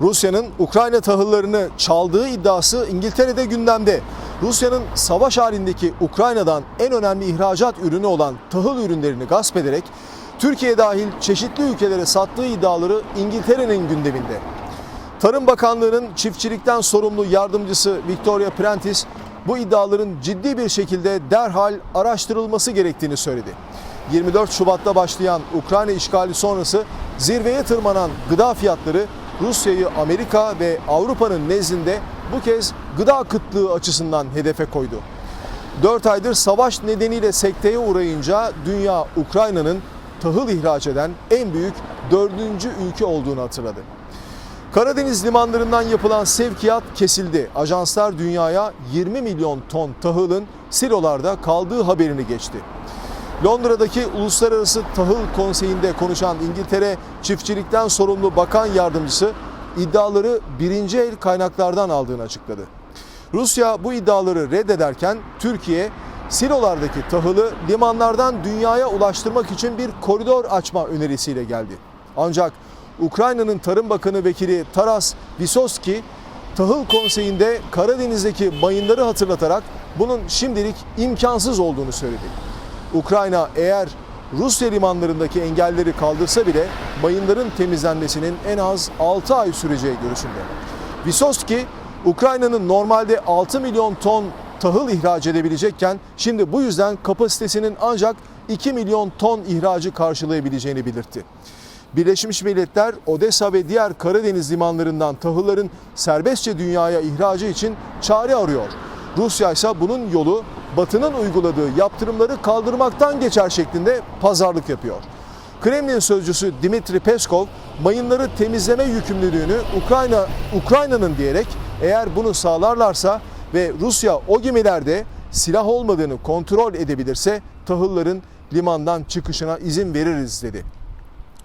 Rusya'nın Ukrayna tahıllarını çaldığı iddiası İngiltere'de gündemde. Rusya'nın savaş halindeki Ukrayna'dan en önemli ihracat ürünü olan tahıl ürünlerini gasp ederek Türkiye dahil çeşitli ülkelere sattığı iddiaları İngiltere'nin gündeminde. Tarım Bakanlığı'nın çiftçilikten sorumlu yardımcısı Victoria Prentice bu iddiaların ciddi bir şekilde derhal araştırılması gerektiğini söyledi. 24 Şubat'ta başlayan Ukrayna işgali sonrası zirveye tırmanan gıda fiyatları Rusya'yı Amerika ve Avrupa'nın nezdinde bu kez gıda kıtlığı açısından hedefe koydu. 4 aydır savaş nedeniyle sekteye uğrayınca dünya Ukrayna'nın tahıl ihraç eden en büyük dördüncü ülke olduğunu hatırladı. Karadeniz limanlarından yapılan sevkiyat kesildi. Ajanslar dünyaya 20 milyon ton tahılın silolarda kaldığı haberini geçti. Londra'daki Uluslararası Tahıl Konseyi'nde konuşan İngiltere Çiftçilikten sorumlu bakan yardımcısı iddiaları birinci el kaynaklardan aldığını açıkladı. Rusya bu iddiaları reddederken Türkiye silolardaki tahılı limanlardan dünyaya ulaştırmak için bir koridor açma önerisiyle geldi. Ancak Ukrayna'nın Tarım Bakanı Vekili Taras Visoski Tahıl Konseyi'nde Karadeniz'deki mayınları hatırlatarak bunun şimdilik imkansız olduğunu söyledi. Ukrayna eğer Rusya limanlarındaki engelleri kaldırsa bile mayınların temizlenmesinin en az 6 ay süreceği görüşünde. Visoski, Ukrayna'nın normalde 6 milyon ton tahıl ihraç edebilecekken şimdi bu yüzden kapasitesinin ancak 2 milyon ton ihracı karşılayabileceğini belirtti. Birleşmiş Milletler Odessa ve diğer Karadeniz limanlarından tahılların serbestçe dünyaya ihracı için çare arıyor. Rusya ise bunun yolu Batı'nın uyguladığı yaptırımları kaldırmaktan geçer şeklinde pazarlık yapıyor. Kremlin sözcüsü Dimitri Peskov mayınları temizleme yükümlülüğünü Ukrayna Ukrayna'nın diyerek eğer bunu sağlarlarsa ve Rusya o gemilerde silah olmadığını kontrol edebilirse tahılların limandan çıkışına izin veririz dedi.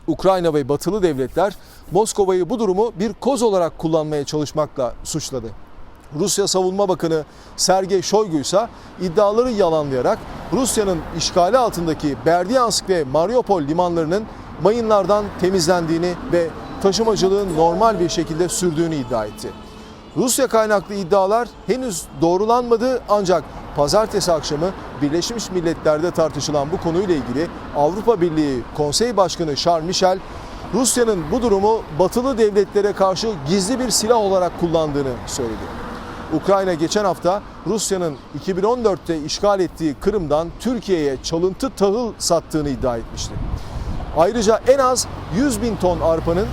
Ukrayna ve batılı devletler Moskova'yı bu durumu bir koz olarak kullanmaya çalışmakla suçladı. Rusya Savunma Bakanı Sergey Shoigu ise iddiaları yalanlayarak Rusya'nın işgali altındaki Berdyansk ve Mariupol limanlarının mayınlardan temizlendiğini ve taşımacılığın normal bir şekilde sürdüğünü iddia etti. Rusya kaynaklı iddialar henüz doğrulanmadı ancak pazartesi akşamı Birleşmiş Milletler'de tartışılan bu konuyla ilgili Avrupa Birliği Konsey Başkanı Charles Michel, Rusya'nın bu durumu batılı devletlere karşı gizli bir silah olarak kullandığını söyledi. Ukrayna geçen hafta Rusya'nın 2014'te işgal ettiği Kırım'dan Türkiye'ye çalıntı tahıl sattığını iddia etmişti. Ayrıca en az 100 bin ton arpanın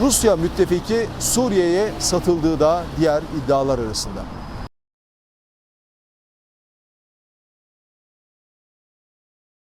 Rusya müttefiki Suriye'ye satıldığı da diğer iddialar arasında.